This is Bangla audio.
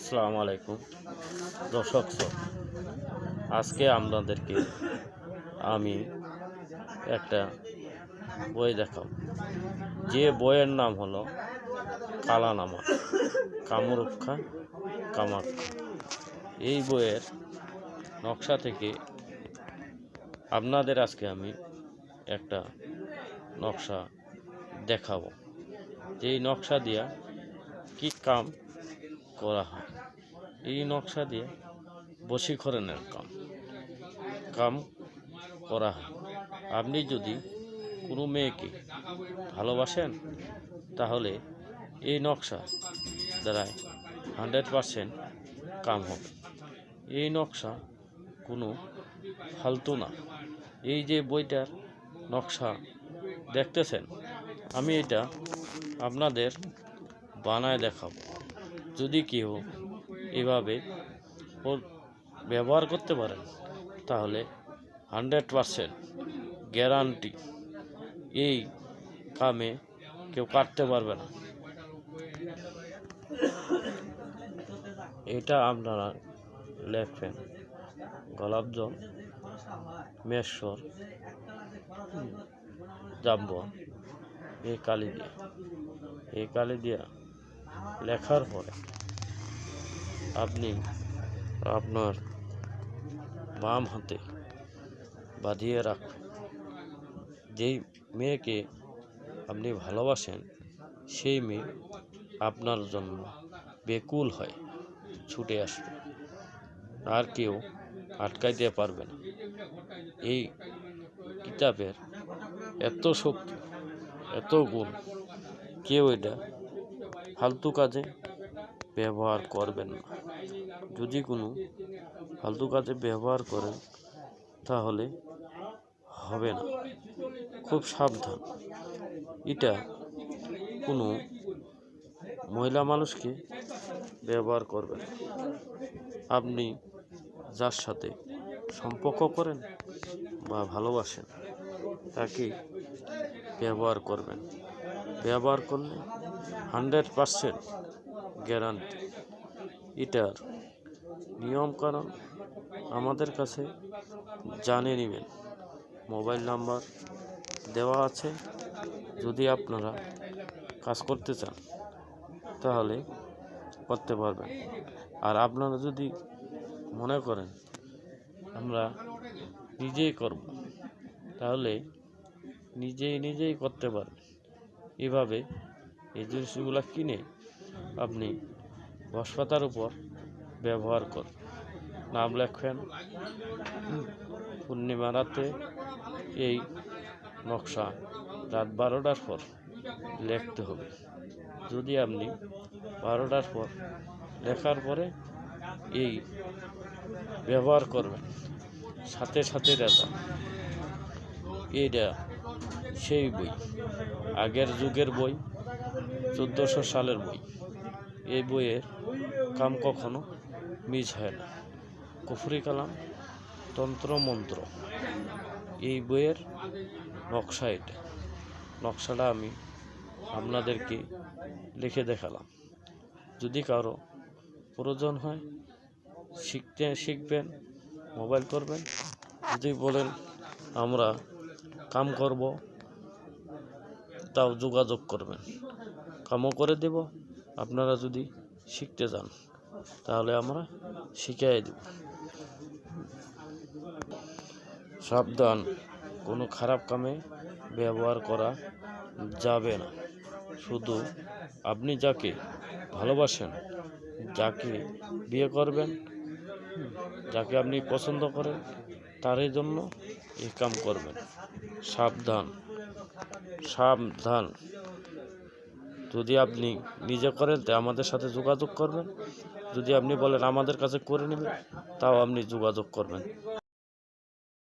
আসসালামু আলাইকুম। দর্শক, আজকে আপনাদেরকে আমি একটা বই দেখাব। যে বইয়ের নাম হলো কালানামা কামরক্ষা কামাখ্যা এই বইয়ের নকশা থেকে আপনাদের আজকে আমি একটা নকশা দেখাবো। যেই নকশা দিয়া কি কাম করা হয়? এই নকশা দিয়ে বশীকরণের কাম কাম করা হয়। আপনি যদি কোনো মেয়েকে ভালোবাসেন, তাহলে এই নকশা দ্বারাই হান্ড্রেড পারসেন্ট কাম হবে। এই নকশা কোনো ফালতু না। এই যে বইটার নকশা দেখতেছেন, আমি এটা আপনাদের বানায় দেখাবো। যদি কেউ এভাবে ব্যবহার করতে পারেন তাহলে হান্ড্রেড পারসেন্ট গ্যারান্টি এই কামে কেউ কাটতে পারবে না। এটা আপনারা লেখবেন গোলাপজল মেশ্বর জাম্ব, এই কালি দিয়ে। এই কালি দিয়া লেখার পরে আপনি আপনার বাম হাতে বাঁধিয়ে রাখুন যেই মেয়েকে আপনি ভালোবাসেন, সেই মেয়ে আপনার জন্য বেকুল হয় ছুটে আসবে। আর কেউ আটকাইতে পারবে না। এই কিতাবের এত শক্তি, এত গুণ, কেউ এটা ফালতু কাজে ব্যবহার করবেন না। যদি কোনো ফালতু কাজে ব্যবহার করেন, তাহলে হবে না। খুব সাবধান। এটা কোনো মহিলা মানুষকে ব্যবহার করবেন আপনি যার সাথে সম্পর্ক করেন বা ভালোবাসেন, তাকে ব্যবহার করবেন। ব্যবহার করলে হান্ড্রেড পারসেন্ট গ্যারান্টি। এটার নিয়মকানুন আমাদের কাছে জানে নেবেন। মোবাইল নাম্বার দেওয়া আছে। যদি আপনারা কাজ করতে চান, তাহলে করতে পারবেন। আর আপনারা যদি মনে করেন আমরা নিজেই করব, তাহলে নিজেই নিজেই করতে পারবেন। এভাবে এই জিনিসগুলো কিনে আপনি বসপাতার উপর ব্যবহার করুন নাম লেখবেন পূর্ণিমা রাতে এই নকশা রাত বারোটার পর লিখতে হবে। যদি আপনি বারোটার পর লেখার পরে এই ব্যবহার করবেন, সাথে সাথে রেজা, এইটা সেই বই, আগের যুগের বই, চোদ্দোশো সালের বই। এই বইয়ের কাম কখনো মিস হয় না। কুফরি কালাম, তন্ত্র মন্ত্র, এই বইয়ের নকশা এটা। নকশাটা আমি আপনাদেরকে লিখে দেখালাম। যদি কারও প্রয়োজন হয়, শিখতে শিখবেন, মোবাইল করবেন, যদি বলেন আমরা কাম করব, তাও যোগাযোগ করবেন। কামও করে দেব আপনারা যদি শিখতে চান তাহলে আমরা শিখাই দেব। সাবধান, কোনো খারাপ কামে ব্যবহার করা যাবে না। শুধু আপনি যাকে ভালোবাসেন, যাকে বিয়ে করবেন, যাকে আপনি পছন্দ করেন, তারই জন্য এই কাম করবেন। সাবধান সাবধান। যদি আপনি নিজে করেন তো আমাদের সাথে যোগাযোগ করবেন। যদি আপনি বলেন, আমাদের কাছে করে নেবেন, তাও আপনি যোগাযোগ করবেন।